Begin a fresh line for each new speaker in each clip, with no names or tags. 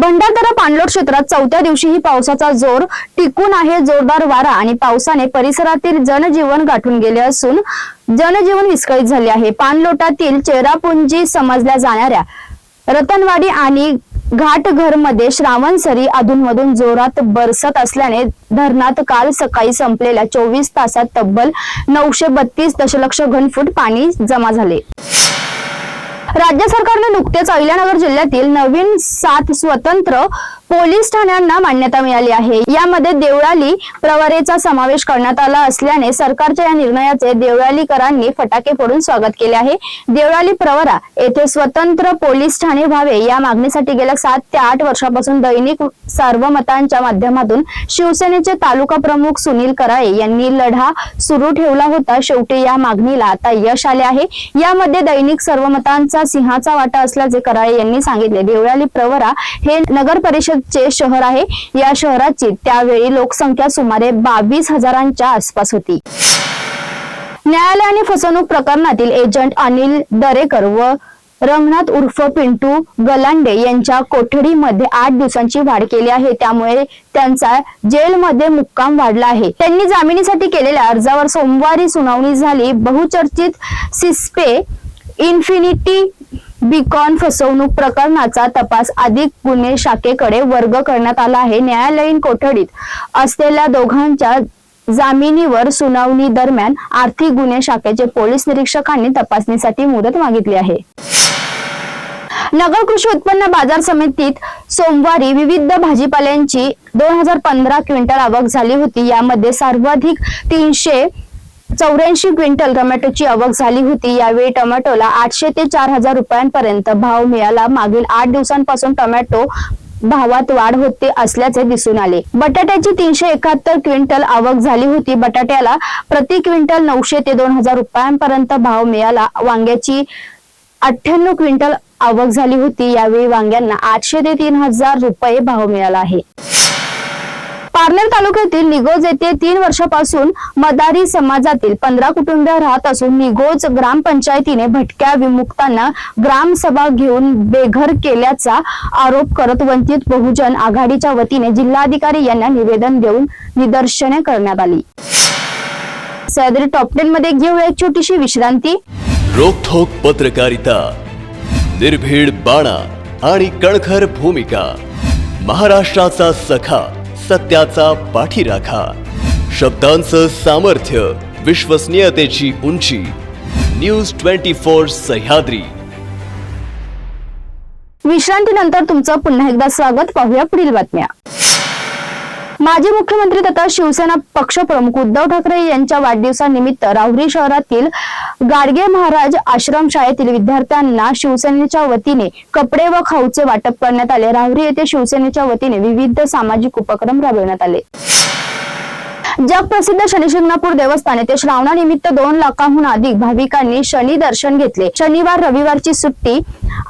भंडारदरा पाणलोट क्षेत्रात चौथ्या दिवशीही पावसाचा जोर टिकून आहे जोरदार वारा आणि पावसाने परिसरातील जनजीवन गाठून गेले असून जनजीवन विस्कळीत झाले आहे. पाणलोटातील चेरापुंजी समजल्या जाणाऱ्या रतनवाडी आणि घाटघरमध्ये श्रावण सरी अधूनमधून जोरात बरसत असल्याने धरणात काल सकाळी संपलेल्या चोवीस तासात तब्बल नऊशे बत्तीस दशलक्ष घनफूट पाणी जमा झाले. राज्य सरकारने नुकतेच अहिल्यानगर जिल्ह्यातील नवीन सात स्वतंत्र पोलीस ठाण्यांना मान्यता मिळाली आहे. यामध्ये देवळाली प्रवरेचा समावेश करण्यात आला असल्याने सरकारच्या या निर्णयाचे देवळालीकरांनी फटाके फोडून स्वागत केले आहे. देवळाली प्रवरा येथे स्वतंत्र पोलीस ठाणे व्हावे या मागणीसाठी गेल्या सात ते आठ वर्षापासून दैनिक सार्वमतांच्या माध्यमातून शिवसेनेचे तालुका प्रमुख सुनील कराळे यांनी लढा सुरू ठेवला होता. शेवटी या मागणीला आता यश आले आहे. यामध्ये दैनिक सर्वमतांचा सिंहाचा वाटा असल्याचे कराळे यांनी सांगितले. देवळाली प्रवरा हे नगर परिषद चे शहर आहे या शहराची त्यावेळी लोकसंख्या सुमारे बावीस हजारांच्या आसपास होती. न्यायालय आणि फसवणूक प्रकरणातील एजंट अनिल दरेकर व रंगनाथ उर्फ पिंटू गलांडे यांच्या कोठडीमध्ये आठ दिवसांची वाढ केली आहे. त्यामुळे त्यांचा जेलमध्ये मुक्काम वाढला आहे. त्यांनी जामिनीसाठी केलेल्या अर्जावर सोमवारी सुनावणी झाली. बहुचर्चित सिस्पे इन्फिनिटी बीकॉन फसवणूक प्रकरणाचा तपास अधिक गुन्हे शाखेकडे वर्ग करण्यात आला आहे. न्यायालयीन कोठडीत असलेल्या दोघांच्या जामिनीवर सुनावणी दरम्यान आर्थिक गुन्हे शाखेचे पोलीस निरीक्षकांनी तपासणीसाठी मुदत मागितली आहे. नगर कृषी उत्पन्न बाजार समितीत सोमवारी विविध भाजीपाल्यांची दोन हजार पंधरा क्विंटल आवक झाली होती. यामध्ये सर्वाधिक तीनशे चौऱ्याऐंशी क्विंटल टोमॅटोची आवक झाली होती. यावेळी टोमॅटोला आठशे ते चार हजार रुपयांपर्यंत भाव मिळाला. मागील आठ दिवसांपासून टोमॅटो भावात वाढ होते असल्याचे दिसून आले. बटाट्याची तीनशे एकाहत्तर क्विंटल आवक झाली होती. बटाट्याला प्रति क्विंटल नऊशे ते दोन हजार रुपयांपर्यंत भाव मिळाला. वांग्याची अठ्ठ्याण्णव क्विंटल आवक झाली होती. यावेळी वांग्यांना आठशे ते तीन हजार रुपये भाव मिळाला आहे. पार्लर तालुक्यातील निगोज येथे तीन वर्षापासून मदारी समाजातील पंधरा कुटुंबे राहत असून निगोज ग्रामपंचायतीने भटक्या विमुक्तांना ग्रामसभा घेऊन बेघर केल्याचा आरोप करत वंचित बहुजन आघाडीच्या वतीने जिल्हाधिकारी यांना निवेदन देऊन निदर्शने करण्यात आली. सह्याद्री टॉप टेन मध्ये घेऊया एक छोटीशी विश्रांती.
रोखोक पत्रकारिता निर्भीड बाणा आणि कणखर भूमिका महाराष्ट्राचा सखा. सत्याचा पाठीराखा. शब्दांचं सामर्थ्य विश्वसनीयतेची उंची. News twenty four Sahyadri.
विश्रांतीनंतर तुमचं पुन्हा एकदा स्वागत. पाहूया पुढील बातम्या. माजी मुख्यमंत्री तथा शिवसेना पक्षप्रमुख उद्धव ठाकरे यांच्या वाढदिवसानिमित्त राहुरी शहरातील गाडगे महाराज आश्रमशाळेतील विद्यार्थ्यांना शिवसेनेच्या वतीने कपडे व खाऊचे वाटप करण्यात आले. राहुरी येथे शिवसेनेच्या वतीने विविध सामाजिक उपक्रम राबविण्यात आले. जगप्रसिद्ध शनिशिंगणापूर देवस्थान येथे श्रावणानिमित्त दोन लाखांहून अधिक भाविकांनी शनी दर्शन घेतले. शनिवार रविवारची सुट्टी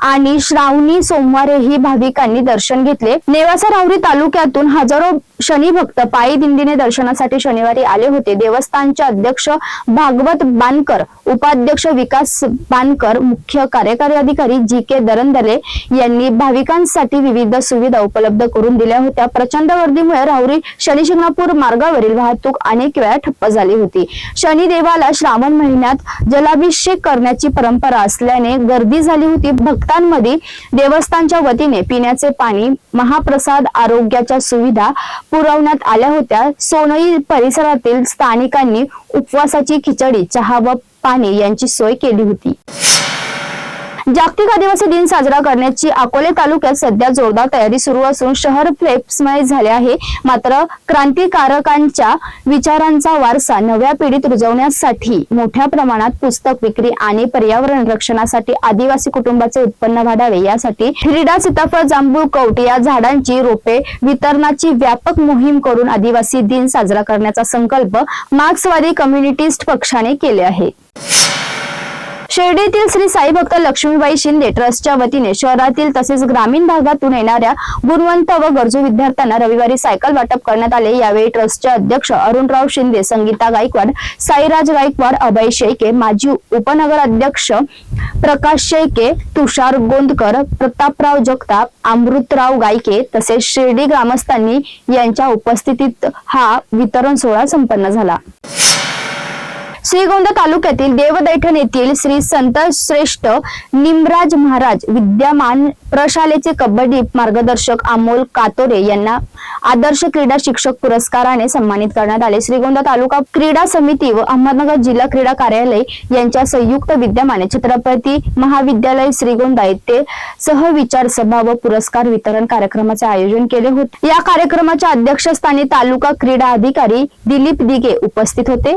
आणि श्रावणी सोमवारीही भाविकांनी दर्शन घेतले. नेवासा राहुरी तालुक्यातून हजारो शनी भक्त पायी दिंडीने दर्शनासाठी शनिवारी आले होते. देवस्थानचे अध्यक्ष भागवत बानकर उपाध्यक्ष विकास बानकर मुख्य कार्यकारी अधिकारी जी के दरंदले यांनी भाविकांसाठी विविध सुविधा उपलब्ध करून दिल्या होत्या. प्रचंड गर्दीमुळे राहुरी शनी शिंगणापूर मार्गावरील वाहतूक अनेक वेळा ठप्प झाली होती. शनिदेवाला श्रावण महिन्यात जलाभिषेक करण्याची परंपरा असल्याने गर्दी झाली होती. भक्तांमध्ये देवस्थानच्या वतीने पिण्याचे पाणी महाप्रसाद आरोग्याच्या सुविधा पुरवण्यात आल्या होत्या. सोनई परिसरातील स्थानिकांनी उपवासाची खिचडी चहा व पाणी यांची सोय केली होती. जागतिक आदिवासी दिन साजरा करण्याची अकोले तालुक्यात सध्या जोरदार तयारी सुरू असून शहर फ्लेप्समय झाले आहे. मात्र क्रांतिकारकांच्या विचारांचा वारसा नव्या पिढीत रुजवण्यासाठी मोठ्या प्रमाणात पुस्तक विक्री आणि पर्यावरण रक्षणासाठी आदिवासी कुटुंबाचे उत्पन्न वाढावे यासाठी हिरडा सीताफळ जांभूळ कवट या झाडांची रोपे वितरणाची व्यापक मोहीम करून आदिवासी दिन साजरा करण्याचा संकल्प मार्क्सवादी कम्युनिटिस्ट पक्षाने केले आहे. शिर्डीतील श्री साई भक्त लक्ष्मीबाई शिंदे ट्रस्टच्या वतीने शहरातील तसेच ग्रामीण भागातून येणाऱ्या गुणवंत व गरजू विद्यार्थ्यांना रविवारी सायकल वाटप करण्यात आले. यावेळी ट्रस्टचे अध्यक्ष अरुणराव शिंदे संगीता गायकवाड साईराज गायकवाड अभय शेळके माजी उपनगर अध्यक्ष प्रकाश शेळके तुषार गोंदकर प्रतापराव जगताप अमृतराव गायके तसेच शिर्डी ग्रामस्थांनी यांच्या उपस्थितीत हा वितरण सोहळा संपन्न झाला. श्रीगोंदा तालुक्यातील देवदैठण येथील श्री संत श्रेष्ठ निमराज महाराज विद्यमान प्रशालेचे कबड्डी मार्गदर्शक अमोल कातोरे यांना आदर्श क्रीडा शिक्षक पुरस्काराने सन्मानित करण्यात आले. श्रीगोंदा तालुका क्रीडा समिती व अहमदनगर जिल्हा क्रीडा कार्यालय यांच्या संयुक्त विद्यमाने छत्रपती महाविद्यालय श्रीगोंदा येथे सहविचार सभा व पुरस्कार वितरण कार्यक्रमाचे आयोजन केले होते. या कार्यक्रमाच्या अध्यक्षस्थानी तालुका क्रीडा अधिकारी दिलीप दिगे उपस्थित होते.